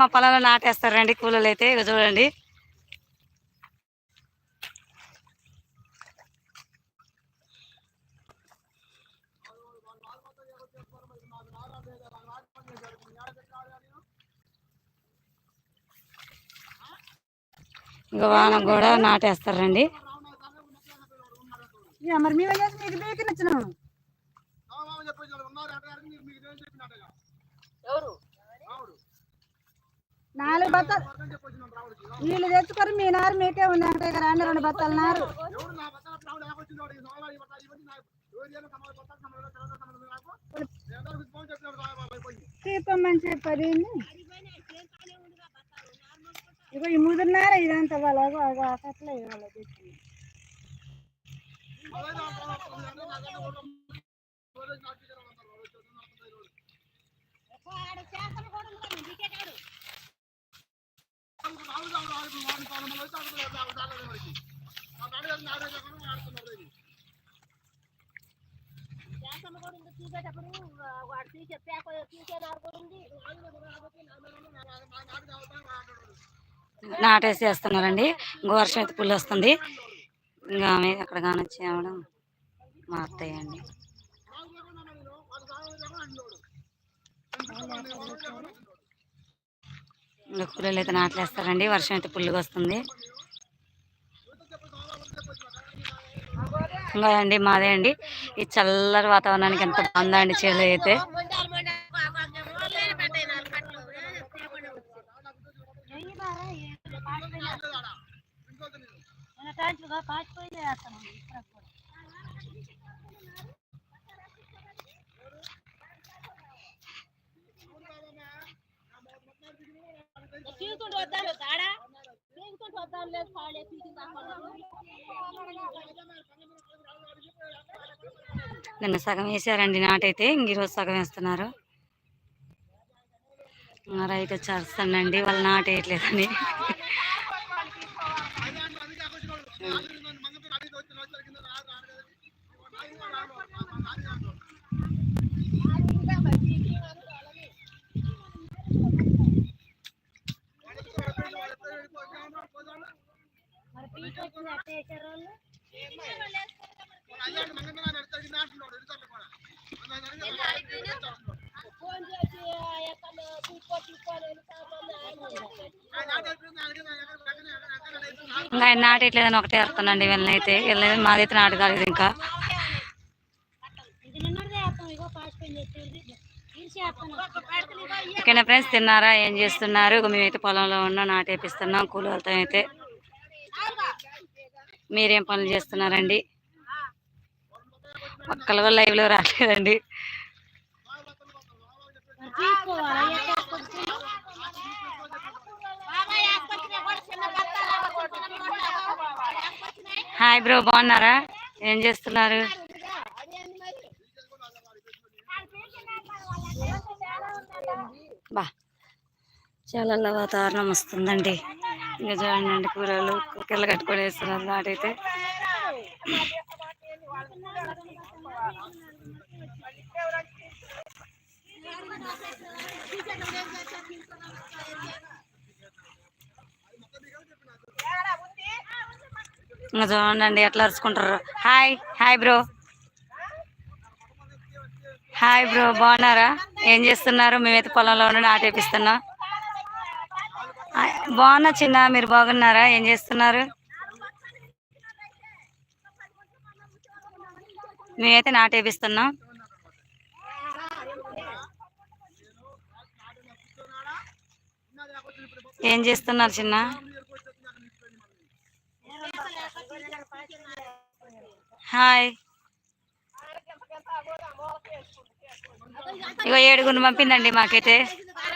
మా పొలంలో నాటేస్తారండి. కూలీలు అయితే ఇక చూడండి. ఇక వాన కూడా నాటేస్తారండి. మరి మీకు ఇచ్చినాము నాలుగు బత్తాలు. వీళ్ళు తెచ్చుకొని మీ నారు మీకే ఉంది అంటే ఇక రెండు రెండు బత్తాలు నారు. తీపమ్మని చెప్పది ఇక ఈ ముదిరినారా ఇదంతా వాళ్ళ అట్లా ఇవాళ తెచ్చింది నాటేసి వేస్తున్నారండి ఇంకో వర్షం అయితే పుల్లు వస్తుంది. ఇంకా ఆమె అక్కడ కానొచ్చి ఆవడం మా అత్తయ్య అండి ఇంకా కూలీలు అయితే నాట్లేస్తారండి. వర్షం అయితే పుల్లుగా వస్తుంది. ఇంకా అండి మాదే అండి. ఈ చల్లరి వాతావరణానికి ఎంత బాగుందా అండి చేలు అయితే నిన్న సగం వేసారండి నాటైతే ఇంక ఈరోజు సగం వేస్తున్నారు. ఇంకా రైతు వచ్చేస్తానండి వాళ్ళు నాటేయట్లేదని ఇంకా ఆయన నాటేయట్లేదని ఒకటే అర్థనండి వీళ్ళని అయితే వీళ్ళని మాదైతే నాటు కాలేదు ఇంకా. ఓకేనా ఫ్రెండ్స్ తిన్నారా? ఏం చేస్తున్నారు? మేమైతే పొలంలో ఉన్నాం నాటేపిస్తున్నాం కూలి అయితే. మీరేం పనులు చేస్తున్నారండి? ఒక్కలు కూడా లైవ్లో రాలేదండి. హాయ్ బ్రో బాగున్నారా? ఏం చేస్తున్నారు? బా. చాలా వాతావరణం వస్తుందండి. ఇంకా చూడండి కూరలు కుక్కర్లు కట్టుకొని వేస్తున్నారు నాటైతే ఇంకా చూడండి ఎట్లా అరుచుకుంటారు. Hi hi bro. Hi bro బాగున్నారా? ఏం చేస్తున్నారు? మేమైతే పొలంలో ఉండి నాటేపిస్తున్నాం బాగున్నా చిన్న మీరు బాగున్నారా? ఏం చేస్తున్నారు? మేమైతే నాటేపిస్తున్నాం ఏం చేస్తున్నారు చిన్న? హాయ్. ఇగో ఏడుగురు పంపిందండి మాకైతే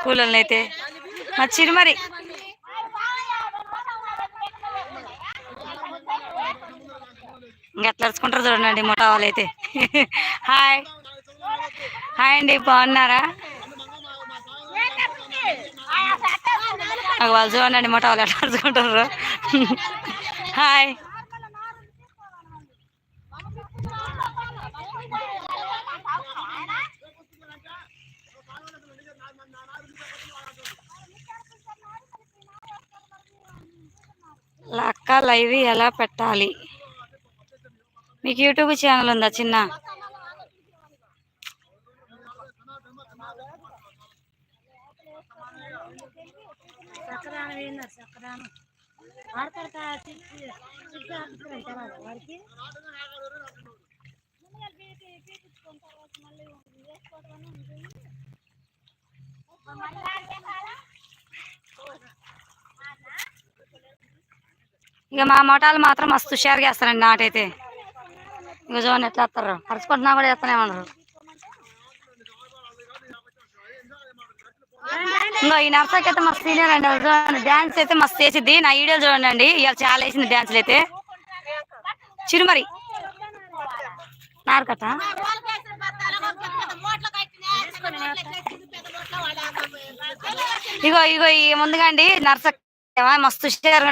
కూలోళ్ళని అయితే మా చిరుమరి. ఇంకా ఎట్లా అరుచుకుంటారు చూడండి మొట్ట వాళ్ళు అయితే. హాయ్. హాయ్ అండి బాగున్నారా? వాళ్ళు చూడండి మొట్ట వాళ్ళు ఎట్లా అరుచుకుంటారు. హాయ్. లక్క లైవ్ ఎలా పెట్టాలి? మీకు యూట్యూబ్ ఛానల్ ఉందా చిన్న? ఇక మా మోటాలు మాత్రం మస్తు హుషారుగా వేస్తారండి నాటైతే. ఇక చూడండి ఎట్లా వేస్తారు పరుచుకుంటున్నా కూడా వేస్తూనే ఉన్నారు. ఇంకో ఈ నర్సకి అయితే మస్తు సీనియర్ అండి చూడండి డ్యాన్స్ అయితే మస్తు వేసిద్ది నా వీడియోలు చూడండి అండి ఇవాళ చాలా వేసింది డ్యాన్స్లు అయితే. చిరుమరి. నారకట ఇగో ఇగో ఈ ముందుగా అండి నర్సక్ నర్స మస్తు హుషారు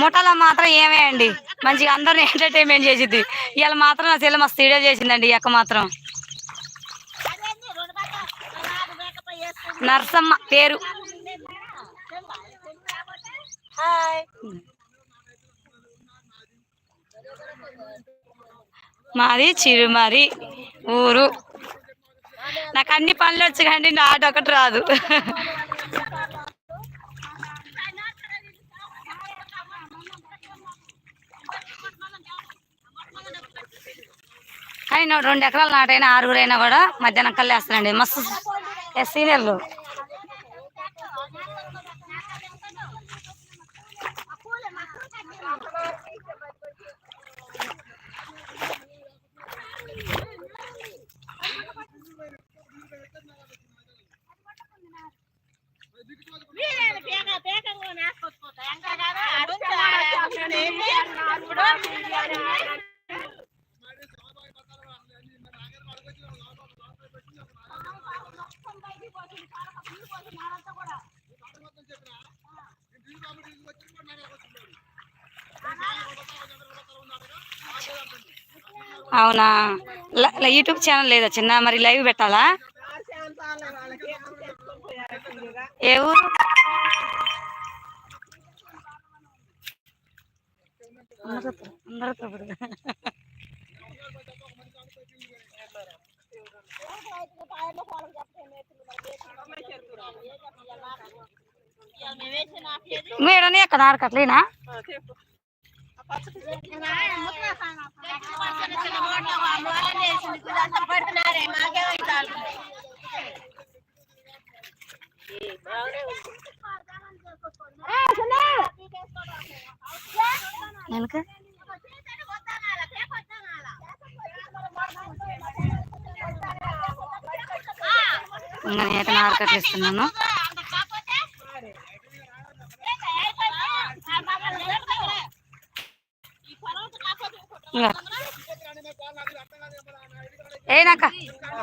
ముఠాలో మాత్రం ఏమే అండి. మంచిగా అందరిని ఎంటర్టైన్మెంట్ చేసిద్ది. ఇవాళ మాత్రం నా చెల్లె మస్తు వీడియో చేసిందండి ఈ అక్క మాత్రం. నర్సమ్మ పేరు. మాది చిరుమరి ఊరు. నాకు అన్ని పనులు వచ్చు కానీ నాటు ఒకటి రాదు. కానీ రెండు ఎకరాలు నాటైనా ఆరుగురైనా కూడా మధ్యాహ్నం కల్లేస్తానండి మస్తు ఏ సీనియర్లు అవునా యూట్యూబ్ ఛానల్ లేదా చిన్న మరి లైవ్ పెట్టాలా? ఏ ఊరు? అందరితో ఇప్పుడు. మీరని నేను ఎక్కడ వెనక ఇస్తున్నాను ఇంకా. ఏనాక నర్సక్క నీకు చిన్న చిన్న మూట్ల పెద్ద మూటలు వేసపై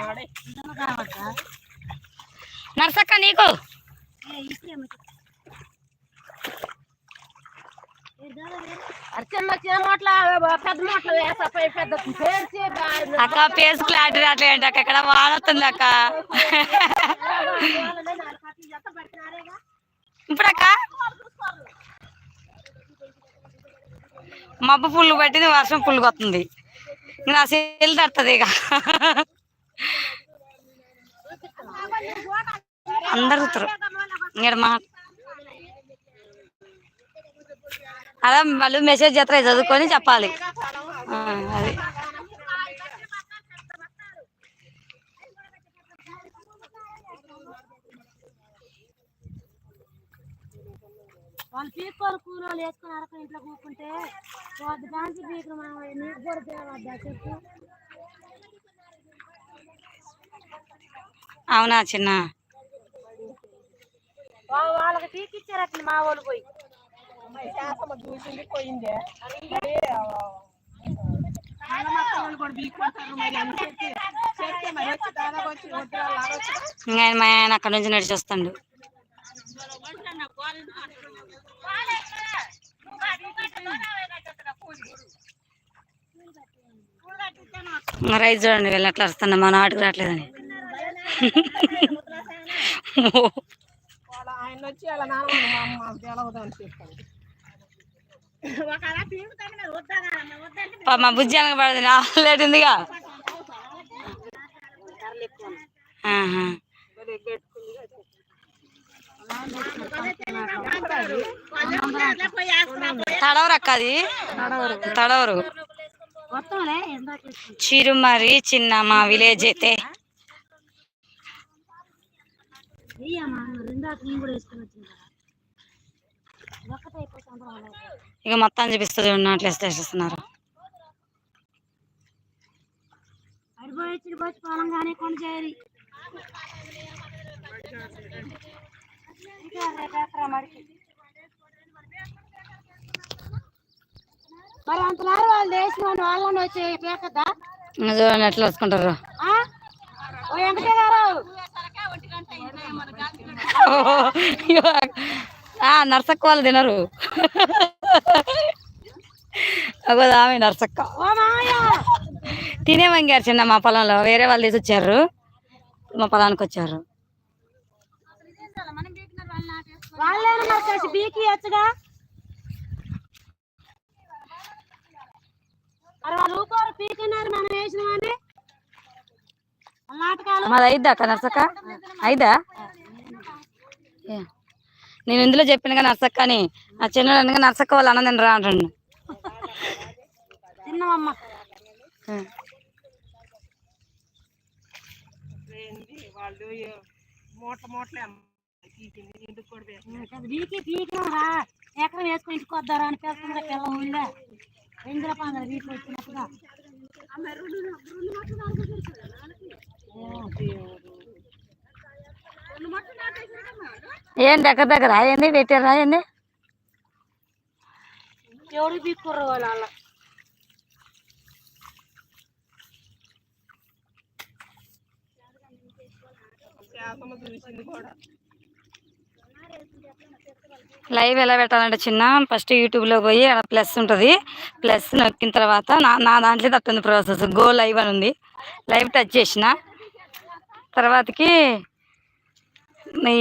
పెద్ద పేర్చి అక్క పేస్ క్లారిటీ రావట్లేదు అక్క ఇక్కడ వానొస్తుంది అక్క. ఇప్పుడు అక్క. మబ్బు పుల్లు పట్టింది వర్షం పుల్లు వస్తుంది ఇంక నా సెల్ తడుతుంది ఇక. అందరు ఇక్కడ మా అలా వాళ్ళు మెసేజ్ చేస్తారు చదువుకొని చెప్పాలి. అది. వాళ్ళు పీక్కోలు కూలోళ్ళు వేసుకొని అరక ఇంట్లో కూకుంటే వాటి దానికి పీకులు మనం నీకు కూడా తేవద్దా చెప్పు. అవునా చిన్న? వాళ్ళకి పీకిచ్చారట్ల మా వాళ్ళు పోయి. చూసింది పోయిందే. ఇంకా మా ఆయన అక్కడ నుంచి నడిచి వస్తాడు. రైతు చూడండి వీళ్ళు అట్లా వస్తున్నా మా నాటుకు రావట్లేదని. ఆయన వచ్చి వాళ్ళ నాన్న మా అమ్మ తెలవదని చెప్పాను పా- మా బుజ్జి అనక పడదు లేట్ ఉందిగా. తడవరు అక్క అది? తడవరు. చిరుమరి చిన్న మా విలేజ్ అయితే. కూడా వేసుకొని వచ్చింది. ఇక మొత్తం చూపిస్తుంది అట్లా వేసేస్తున్నారు అడిపోయి పొలంగానే. మరి అంత నారు వాళ్ళు వాళ్ళు వాళ్ళని వచ్చి పేకద్దా? చూడండి ఎట్లా? ఓ వెంకటే గారు నర్సక్క వాళ్ళు తినరు. ఆమె నర్సక్క. ఓ మామయ్య తినే వంగారు చిన్న మా పొలంలో. వేరే వాళ్ళు తీసి వచ్చారు మా పొలానికి వచ్చారు. మాది అయిద్దా అక్క నర్సక్క? అయిదా. నేను ఇందులో చెప్పినగా నర్సక్క అని ఆ చిన్న అనగా నర్సక్క వాళ్ళు అన్నం తినరా అంటాడు. తిన్నామమ్మ రా. వేసుకుని ఇంటికి వద్దారా అని పెద్దగా పిల్ల ఉందా ఇందిరా పండుగ వీటికి వచ్చినట్టుగా. ఏం దగ్గర దగ్గర? అయ్యింది పెట్టారా అయ్యింది ఎవరు వాళ్ళ లైవ్ ఎలా పెట్టాలంటే చిన్న ఫస్ట్ యూట్యూబ్లో పోయి అక్కడ ప్లస్ ఉంటుంది. ప్లస్ నొక్కిన తర్వాత నా నా దాంట్లో తట్టుంది ప్రాసెస్. గో లైవ్ అని ఉంది. లైవ్ టచ్ చేసిన. తర్వాతకి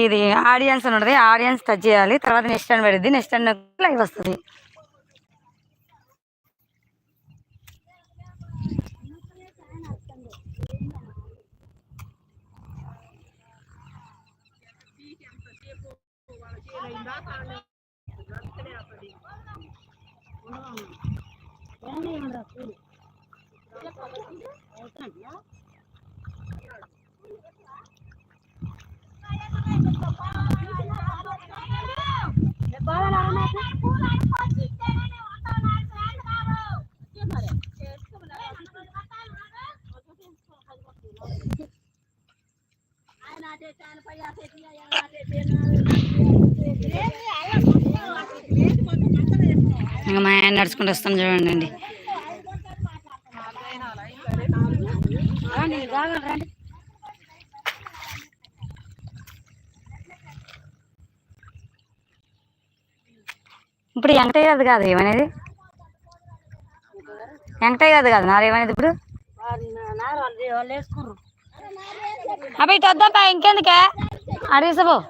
ఇది ఆడియన్స్ అని ఉంటుంది ఆడియన్స్ టచ్ చేయాలి. తర్వాత నెక్స్ట్ అని పెడుద్ది. నెక్స్ట్ అని లైవ్ వస్తుంది. మా ఆయన నడుచుకుంటూ వస్తాం చూడండి అండి రండి బాగా రండి ఇప్పుడు వెంకటయ్య అది కాదు ఏమనేది? వెంకటయ్య కాదు కాదు నారు ఏమనేది ఇప్పుడు? అబ్బాయి ఇటు వద్దాపా ఇంకెందుకే? అడిగిసబో అని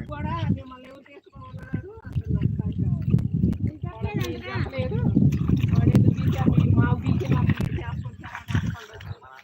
ఇప్పుడు ఆ మూటలు వేసుకున్నాయి కాదు మా రొట్టేసినప్పుడు అప్పుడు పంపిన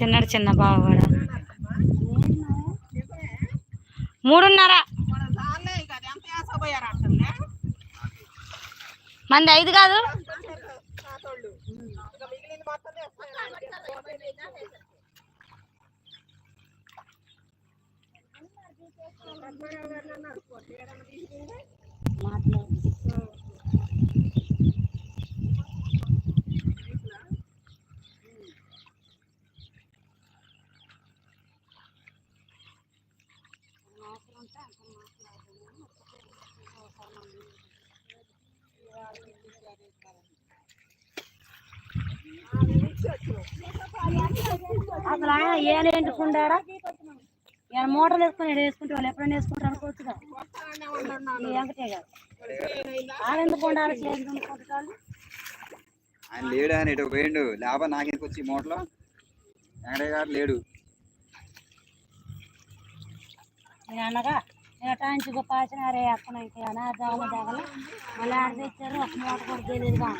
తిన్నాడు చిన్న బావ కూడా. మూడున్నర. మంది ఐదు కాదు? మాట్లాడు. అసలు ఆయన ఏలు ఎంటుకుంటాడా ఈయన మోటార్లు వేసుకొని వేసుకుంటే వాళ్ళు ఎప్పుడైనా వేసుకుంటారు అనుకోవచ్చుగా. వెంకటే గారు. ఉండాలి చేతులు కొట్టుకోవాలి ఆయన లేడు ఆయన ఇటు పోయిండు. లేబా నాకెందుకు వచ్చి మోటలో వెంకటయ్య గారు లేడు. నేను అనగా నేను టాంచి గొప్ప అరే అక్కడ ఇంకా జాగల మళ్ళీ ఆడ తెచ్చారు ఒక మూట కూడా తెలియదుగా.